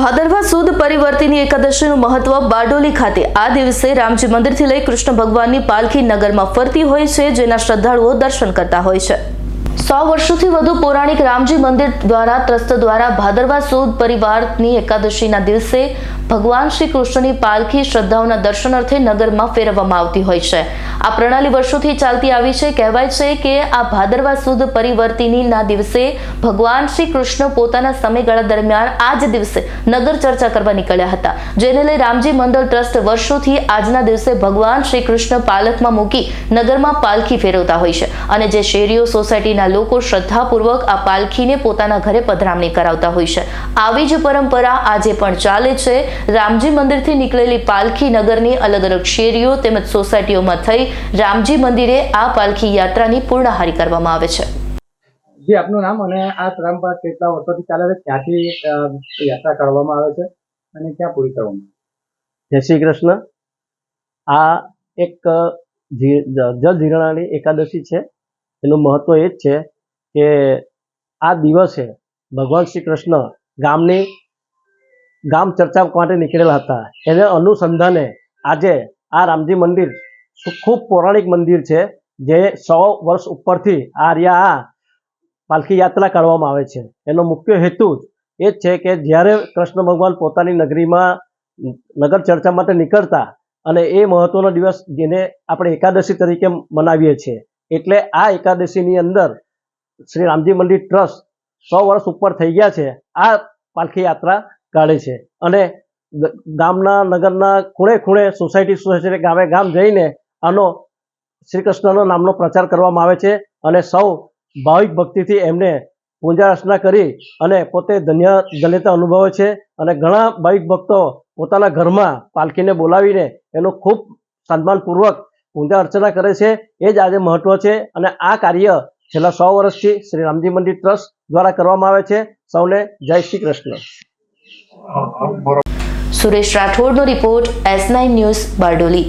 ભાદરવા સુદ પરિવર્તિની એકાદશીનું મહત્વ બારડોલી ખાતે. આ દિવસે રામજી મંદિરથી લઈ કૃષ્ણ ભગવાનની પાલખી નગરમાં ફરતી હોય છે, જેના શ્રદ્ધાળુઓ દર્શન કરતા હોય છે. સો વર્ષોથી વધુ પૌરાણિક રામજી મંદિર દ્વારા ટ્રસ્ટ દ્વારા ભાદરવા સુદ પરિવારની એકાદશીના દિવસે ભગવાન શ્રી કૃષ્ણની પાલખી શ્રદ્ધાઓના દર્શન અર્થે નગરમાં ફેરવવામાં આવતી હોય છે. આ પ્રણાલી વર્ષોથી ચાલતી આવી છે. કહેવાય છે કે આ ભાદરવા સુદ પરિવર્તિની ના દિવસે ભગવાન શ્રી કૃષ્ણ પોતાના સમયગાળા દરમિયાન આ જ દિવસે નગર ચર્ચા કરવા નીકળ્યા હતા. જેને લઈ રામજી મંડળ ટ્રસ્ટ વર્ષોથી આજના દિવસે ભગવાન શ્રી કૃષ્ણ પાલકમાં મૂકી નગરમાં પાલખી ફેરવતા હોય છે અને જે શેરીઓ, સોસાયટીના લોકો શ્રદ્ધાપૂર્વક આ પાલખીને પોતાના ઘરે પધરામણી કરાવતા હોય છે. આવી જ પરંપરા આજે પણ ચાલે છે. રામજી મંદિરથી નીકળેલી પાલખી નગરની અલગ અલગ શેરીઓ તેમજ સોસાયટીઓમાં થઈ રામજી મંદિરે આ પાલખી યાત્રાની પૂર્ણહારી કરવામાં આવે છે. જી આપનું નામ અને આ પરંપરા કેટલા વર્ષોથી ચાલે છે? ક્યાંથી યાત્રા કરવામાં આવે છે અને ક્યાં પૂરી કરવામાં જય શ્રી કૃષ્ણ. આ એક જલ જીરણાની એકાદશી છે. એનું મહત્વ એ જ છે કે આ દિવસે ભગવાન શ્રી કૃષ્ણ ગામની ગામ ચર્ચા માટે નીકળેલા હતા. એને અનુસંધાને આજે આ રામજી મંદિર ખૂબ પૌરાણિક મંદિર છે જે સો વર્ષ ઉપરથી આ રહ્યા પાલખી યાત્રા કરવામાં આવે છે. એનો મુખ્ય હેતુ એ જ છે કે જ્યારે કૃષ્ણ ભગવાન પોતાની નગરીમાં નગર ચર્ચા માટે નીકળતા અને એ મહત્વનો દિવસ જેને આપણે એકાદશી તરીકે મનાવીએ છીએ. એટલે આ એકાદશીની અંદર શ્રી રામજી મંદિર ટ્રસ્ટ સો વર્ષ ઉપર થઈ ગયા છે. આ પાલખી યાત્રા કાઢે છે. અને ગામના, નગરના ખૂણે ખૂણે સોસાયટી સોસાયટી, ગામે ગામ જઈને આનો શ્રી કૃષ્ણનો નામનો પ્રચાર કરવામાં આવે છે અને સૌ ભાવિક ભક્તિથી એમને પૂજા અર્ચના કરી અને પોતે ધન્ય ધન્યતા અનુભવે છે અને ઘણા ભાવિક ભક્તો પોતાના ઘરમાં પાલખીને બોલાવીને એનું ખૂબ સન્માનપૂર્વક પૂજા અર્ચના કરે છે. એ જ આજે મહત્વ છે અને આ કાર્ય છેલ્લા સો વર્ષથી શ્રી રામજી મંદિર ટ્રસ્ટ દ્વારા કરવામાં આવે છે. સૌને જય Shri Krishna Suresh રાઠોડનો report S nine news Bardoli.